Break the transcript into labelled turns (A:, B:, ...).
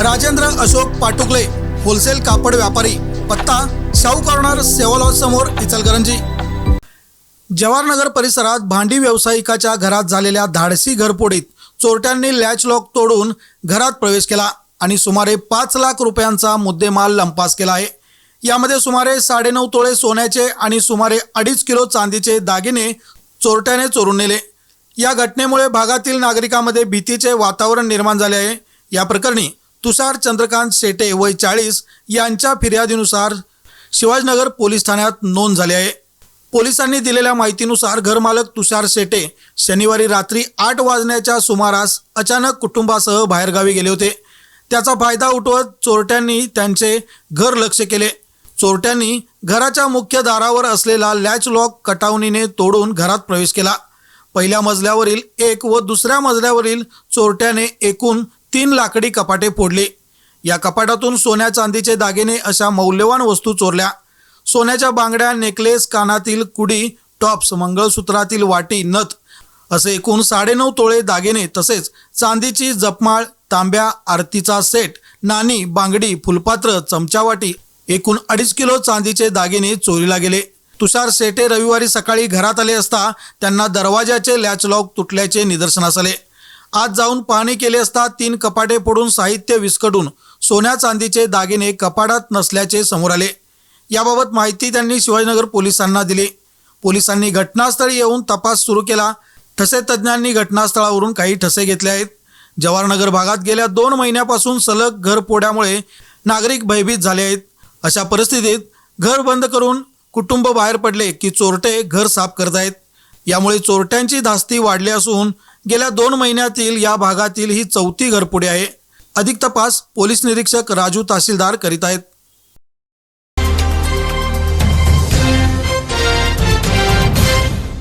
A: Rajendra Ashok Patukale wholesale कापड व्यापारी पत्ता शाहू कॉर्नर सेवालॉज समोर इचलकरंजी. जवाहरनगर परिसरात भांडी व्यावसायिकाच्या घरात झालेल्या धाडसी घरपोडीत चोरट्यांनी लॅच लॉक तोडून घरात प्रवेश केला आणि सुमारे पाच लाख रुपयांचा मुद्देमाल लंपास केला आहे. यामध्ये सुमारे साडेनऊ तोळे सोन्याचे आणि सुमारे अडीच किलो चांदीचे दागिने चोरट्याने चोरून नेले. या घटनेमुळे भागातील नागरिकांमध्ये भीतीचे वातावरण निर्माण झाले आहे. या प्रकरणी तुषार चंद्रकांत शेटे वय चाळीस यांच्या फिर्यादीनुसार शिवाजीनगर पोलीस ठाण्यात नोंद झाली आहे. पोलिसांनी दिलेल्या माहितीनुसार घरमालक तुषार शेटे शनिवारी रात्री आठ वाजण्याच्या सुमारास अचानक कुटुंबासह बाहेरगावी गेले होते. त्याचा फायदा उठवत चोरट्यांनी त्यांचे घर लक्ष केले. चोरट्यांनी घराच्या मुख्य दारावर असलेला लॅच लॉक कटावणीने तोडून घरात प्रवेश केला. पहिल्या मजल्यावरील एक व दुसऱ्या मजल्यावरील चोरट्याने एकूण तीन लाकडी कपाटे फोडले. या कपाटातून सोन्या चांदीचे दागिने अशा मौल्यवान वस्तू चोरल्या. सोन्याच्या बांगड्या नेकलेस कानातील कुडी टॉप्स मंगळसूत्रातील वाटी नथ असे एकूण साडेनऊ तोळे दागिने तसेच चांदीची जपमाळ तांब्या आरतीचा सेट नाणी बांगडी फुलपात्र चमचावाटी एकूण अडीच किलो चांदीचे दागिने चोरीला गेले. तुषार सेटे रविवारी सकाळी घरात आले असता त्यांना दरवाजाचे लॅच लॉक तुटल्याचे निदर्शनास आले. आज जाऊन पाहणी केली असता तीन कपाटे पडून साहित्य विस्कटून सोन्या चांदीचे दागिने कपाटात नसल्याचे समोर आले. याबाबत माहिती त्यांनी शिवाजीनगर पोलिसांना दिली. पोलिसांनी घटनास्थळी येऊन तपास सुरू केला. ठसे तज्ज्ञांनी घटनास्थळावरून काही ठसे घेतले आहेत. जवाहरनगर भागात गेल्या दोन महिन्यापासून सलग घरफोड्यामुळे नागरिक भयभीत झाले आहेत. अशा परिस्थितीत घर बंद करून कुटुंब बाहेर पडले की चोरटे घर साफ करत आहेत. यामुळे चोरट्यांची धास्ती वाढली असून गेल्या दोन महिन्यातील या भागातील ही चौथी घरपुडी आहे. अधिक तपास पोलीस निरीक्षक राजू तहसीलदार करीत आहेत.